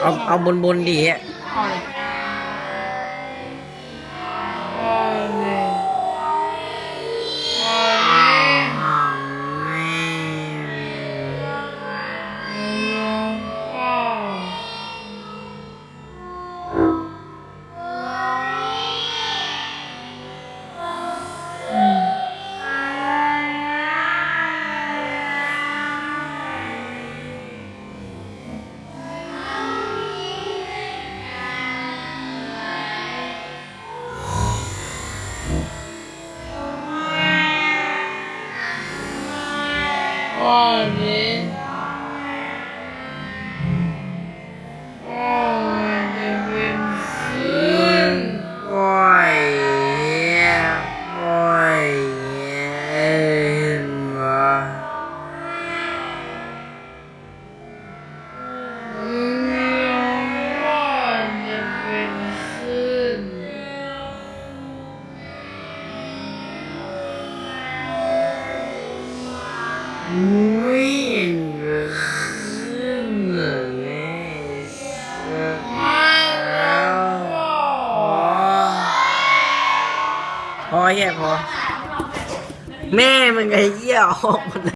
เอาเอาบนบนดีอะเอเลย ว่า พอแค่พอ แม่มันไงเยี่ยออกหมดเลย